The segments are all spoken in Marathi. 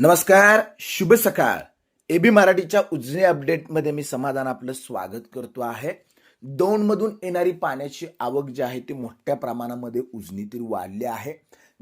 नमस्कार शुभ सकाळ. एबी मराठीच्या उजनी अपडेटमध्ये मी समाधान आपलं स्वागत करतो आहे. दौंडमधून येणारी पाण्याची आवक जी आहे ती मोठ्या प्रमाणामध्ये उजनीतील वाढली आहे.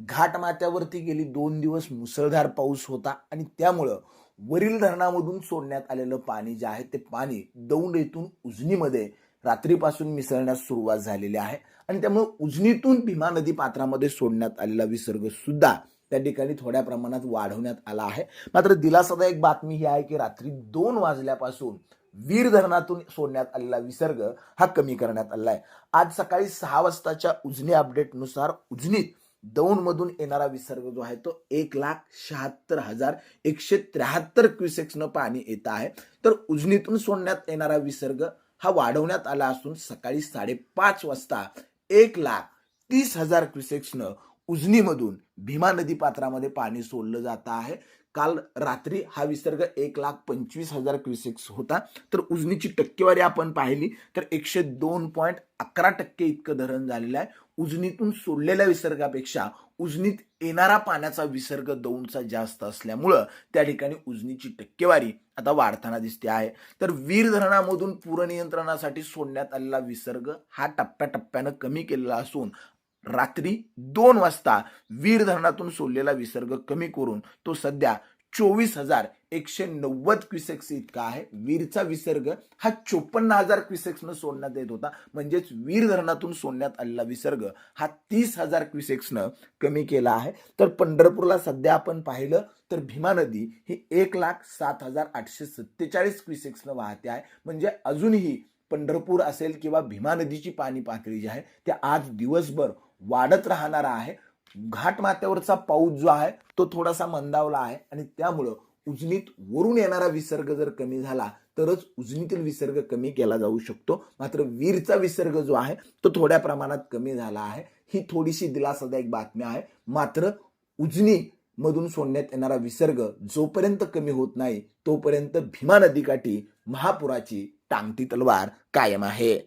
घाटमात्यावरती गेली दोन दिवस मुसळधार पाऊस होता आणि त्यामुळं वरील धरणामधून सोडण्यात आलेलं पाणी जे आहे ते पाणी दौंड येथून उजनीमध्ये रात्रीपासून मिसळण्यास सुरुवात झालेली आहे. आणि त्यामुळे उजनीतून भीमा नदी पात्रामध्ये सोडण्यात आलेला विसर्ग सुद्धा त्या ठिकाणी थोड्या प्रमाणात वाढवण्यात आला आहे. मात्र दिलासादायक बातमी ही आहे की रात्री दोन वाजल्यापासून वीर धरणातून सोडण्यात आलेला विसर्ग हा कमी करण्यात आला आहे. आज सकाळी सहा वाजताच्या उजनी अपडेटनुसार उजनीत दौंडमधून येणारा विसर्ग जो आहे तो एक लाख शहात्तर हजार एकशे त्र्याहत्तर क्युसेक्सनं पाणी येत आहे. तर उजनीतून सोडण्यात येणारा विसर्ग हा वाढवण्यात आला असून सकाळी साडेपाच वाजता एक लाख तीस हजार क्युसेक्सनं उजनीमधून भीमा नदी पात्रामध्ये पाणी सोडलं जात आहे. काल रात्री हा विसर्ग एक लाख पंचवीस हजार क्युसेक्स होता. तर उजनीची टक्केवारी आपण पाहिली तर एकशे दोन पॉईंट अकरा टक्के इतकं धरण झालेलं आहे. उजनीतून सोडलेल्या विसर्गापेक्षा उजनीत येणारा पाण्याचा विसर्ग दौंडचा जास्त असल्यामुळं त्या ठिकाणी उजनीची टक्केवारी आता वाढताना दिसते आहे. तर वीर धरणामधून पूरनियंत्रणासाठी सोडण्यात आलेला विसर्ग हा टप्प्याटप्प्यानं कमी केलेला असून रात्री दोन वाजता वीर धरणातून सोडलेला विसर्ग कमी करून तो सध्या चोवीस हजार एकशे नव्वद क्विसेक्स इतका आहे. वीरचा विसर्ग हा चोपन्न हजार क्विसेक्सनं सोडण्यात येत होता. म्हणजेच वीर धरणातून सोडण्यात आलेला विसर्ग हा तीस हजार क्विसेक्सनं कमी केला आहे. तर पंढरपूरला सध्या आपण पाहिलं तर भीमा नदी ही एक लाख सात हजार आठशे सत्तेचाळीस क्विसेक्सनं वाहते आहे. म्हणजे अजूनही पंढरपूर असेल किंवा भीमा नदीची पाणी पातळी जी आहे त्या आज दिवसभर वाढत राहणार आहे. घाट माथ्यावरचा पाऊस जो आहे तो थोडासा मंदावला आहे आणि त्यामुळं उजनीत वरून येणारा विसर्ग जर कमी झाला तरच उजनीतील विसर्ग कमी केला जाऊ शकतो. मात्र वीरचा विसर्ग जो आहे तो थोड्या प्रमाणात कमी झाला आहे. ही थोडीशी दिलासादायक बातमी आहे. मात्र उजनी मधून सोडण्यात येणारा विसर्ग जोपर्यंत कमी होत नाही तोपर्यंत भीमा नदीकाठी महापुराची टांगती तलवार कायम आहे.